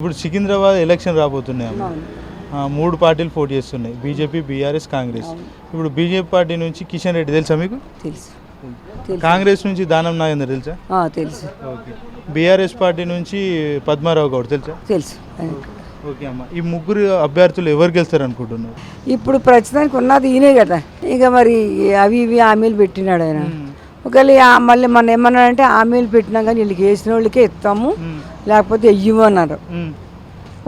ఇప్పుడు సికింద్రాబాద్ ఎలక్షన్ రాబోతున్నాయి అమ్మ. ఆ, మూడు పార్టీలు పోటీ చేస్తున్నాయి. BJP BRS Congress. ఇప్పుడు బీజేపీ పార్టీ నుంచి కిషన్ రెడ్డి తెలుసా మీకు? తెలుసు. కాంగ్రెస్ నుంచి దానం నాగేందర్ తెలుసా? తెలుసు. ఓకే. బీఆర్ఎస్ పార్టీ నుంచి పద్మారావు గౌడ్ తెలుసా? తెలుసు. ఓకే అమ్మ. ఈ ముగ్గురు అభ్యర్థులు ఎవరు గెలుస్తారు అనుకుంటున్నారు ఇప్పుడు ప్రస్తుతానికి ఉన్నది ఈయనే కదా. ఇక మరి అవి ఇవి హామీలు పెట్టినాడు ఆయన. ఒకవేళ మళ్ళీ మన ఏమన్నాడంటే హామీలు పెట్టినా కానీ వీళ్ళకి వేసిన వాళ్ళకే ఇస్తాము లేకపోతే వెయ్యము అన్నారు.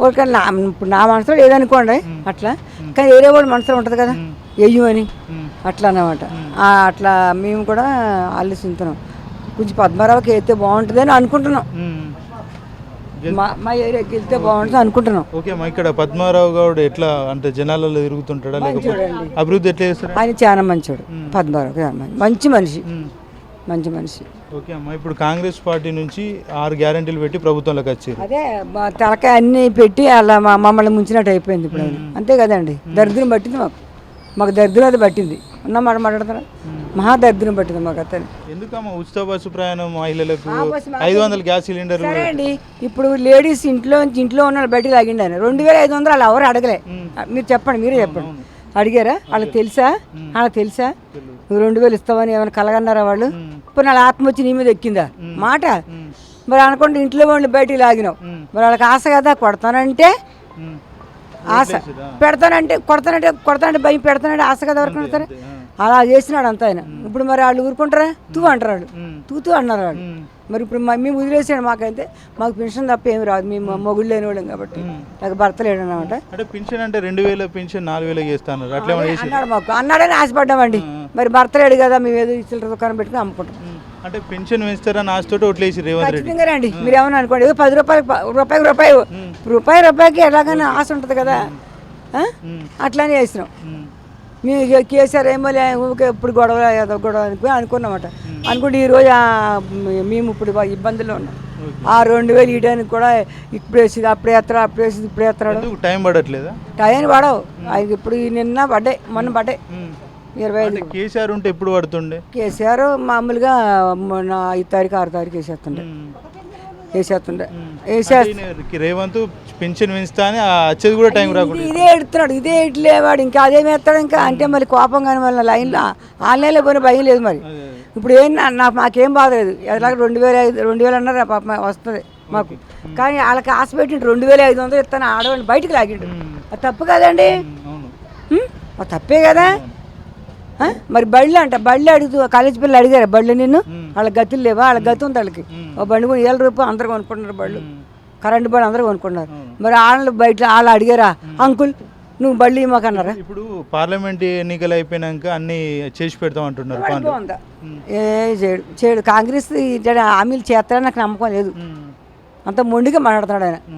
ఒకవేళ నా ఇప్పుడు నా మనసులో లేదనుకోండి అట్లా. కానీ వేరే వాళ్ళ మనసులో ఉంటుంది కదా వెయ్యమని మ్మ్. అట్లా అన్నమాట. ఆ, అట్లా మేము కూడా ఆలోచిస్తున్నాం. కొంచెం పద్మారావుకి అయితే బాగుంటుంది అని అనుకుంటున్నాం. మా మా ఏరియాకి వెళ్తే బాగుంటుంది అనుకుంటున్నాం. ఓకే అమ్మా ఇక్కడ పద్మారావు గౌడ్ ఎట్లా అంటే జనాలలో తిరుగుతుంటాడా లేకపోతే. అభివృద్ధి ఎట్లా చేస్తారా ఆయన చాలా మంచోడు పద్మారావు మంచి- మనిషి. మంచి మనిషి. ఓకే అమ్మా ఇప్పుడు కాంగ్రెస్ పార్టీ నుంచి ఆరు గ్యారెంటీలు పెట్టి ప్రభుత్వంలోకి వచ్చారు. అదే మా తలకాయ అన్ని పెట్టి అలా మా మమ్మల్ని ముంచినట్టు అయిపోయింది ఇప్పుడు ఆయన అంతే కదండి. దరిద్రం పట్టింది మాకు. మాకు దరిద్రం అది పట్టింది. ఉన్న మాట మాట్లాడుతున్నా మహా దరిద్రం పట్టింది మాకు అతను. ఎందుకమ్మా ఉచిత బస్సు ప్రయాణం మహిళలకు ఆ బస్సు మాకు ఐదు వందల గ్యాస్ సిలిండర్ సరే అండి. ఇప్పుడు లేడీస్ ఇంట్లో ఇంట్లో ఉన్న వాళ్ళు బయటికి లాగిండి ఆయన రెండు వేల ఐదు వందలు వాళ్ళు ఎవరు అడగలే. మీరు చెప్పండి మీరే చెప్పండి. అడిగారా? వాళ్ళకి తెలుసా? వాళ్ళకి తెలుసా? నువ్వు రెండు వేలు ఇస్తావని ఏమైనా కలగన్నారా వాళ్ళు? ఇప్పుడు వాళ్ళ ఆత్మ వచ్చి నీ మీద ఎక్కిందా? మాట? మరి అనుకుంటే ఇంట్లో వాళ్ళు బయటికి లాగినావు. మరి వాళ్ళకి ఆశ కదా? కొడతానంటే ఆశ. పెడతానంటే కొడతానంటే కొడతానంటే భయం పెడతానంటే ఆశ కదా ఎవరికి అలా చేసినాడు అంత ఆయన. ఇప్పుడు మరి వాళ్ళు ఊరుకుంటారా? తూ అంటారు వాళ్ళు తూ తూ అన్నారు వాళ్ళు మరి ఇప్పుడు మా- మేము వదిలేసాడు మాకైతే మాకు పెన్షన్ తప్ప ఏమి రాదు. మేము మొగుడు లేని వాళ్ళం కాబట్టి నాకు భర్త లేడు అనమాట అంటే పెన్షన్ అంటే రెండు వేల పెన్షన్ నాలుగు వేలకు చేస్తాను అన్నాడు మాకు. అన్నాడని ఆశపడ్డామండి. మరి భర్త లేడు కదా మేము ఏదో చిల్లర దుకాణం పెట్టుకుని అమ్ముకుంటాం అంటే పెన్షన్ పెంచుతారని ఆశతోటి ఓట్లేసి రేవంత్ రెడ్డి. రండి. మీరు ఏమన్నా అనుకోండి ఏదో పది రూపాయలు రూపాయికి రూపాయి రూపాయి రూపాయికి ఎలాగైనా ఆశ ఉంటుంది కదా? అట్లానే చేసినాం మ్మ్. కేసీఆర్ ఏమో ఊరికే ఇప్పుడు గొడవ ఏదో గొడవ అనుకుని అనుకున్నామట. అనుకుంటే ఈరోజు మేము ఇప్పుడు ఇబ్బందుల్లో ఉన్నాం. ఆ రెండు వేలు ఇవ్వడానికి కూడా ఇప్పుడు వేసింది అప్పుడు ఎత్తరా అప్పుడు వేసింది ఇప్పుడు ఎత్తరాడు. టైం పడట్లేదా? టైం పడవు. ఆయనకి ఇప్పుడు నిన్న పడ్డాయి మొన్న పడ్డాయి. మ్మ్. ఇరవై ఐదు కేసీఆర్ ఉంటే ఎప్పుడు పడుతుండే? కేసీఆర్ మామూలుగా ఐదు తారీఖు ఆరు తారీఖు వేసేస్తుండే. వేసేస్తుండే. వేసే అంటే ఈయన రేవంత్ పెన్షన్ పెంచుతా అని వచ్చేది కూడా టైం రాకుండా ఇది- ఎడుతున్నాడు ఇదే ఇట్లేవాడు ఇంకా అదే ఎత్తాడు ఇంకా అంటే మళ్ళీ కోపం కానీ మళ్ళీ లైన్లో ఆన్లైన్లో పోయిన భయం లేదు మరి. ఇప్పుడు ఏం నాకు మాకేం బాధ లేదు. ఎలాగ రెండు వేల ఐదు రెండు వేలు అన్నారు పాప వస్తుంది మాకు. కానీ వాళ్ళకి ఆశ పెట్టిండు రెండు వేల ఐదు వందలు ఇస్తాను ఆడవాళ్ళు బయటకు లాగిండు. అది తప్పు కదండి? తప్పే కదా? మరి బళ్ళు అంట బళ్ళు అడుగుతూ కాలేజ్ పిల్లలు అడిగారు బళ్ళు నిన్ను? వాళ్ళ గతులు లేవా? వాళ్ళ గతి ఉంది వాళ్ళకి. ఓ బండి కొని ఏళ్ళ రూపాయలు అందరూ కొనుక్కుంటున్నారు బళ్ళు. కరెంటు బళ్ళు అందరూ కొనుక్కున్నారు మరి వాళ్ళు బయట వాళ్ళు అడిగారా? అంకుల్ నువ్వు బళ్ళు ఇవ్వకన్నారా ఇప్పుడు పార్లమెంట్ ఎన్నికలు అయిపోయినాక అన్ని చేసి పెడతాం అంటున్నారు ఏ చేయడు చేయడు. కాంగ్రెస్ హామీలు చేస్తారని నాకు నమ్మకం లేదు. అంత మొండిగా మాట్లాడుతున్నాడు ఆయన.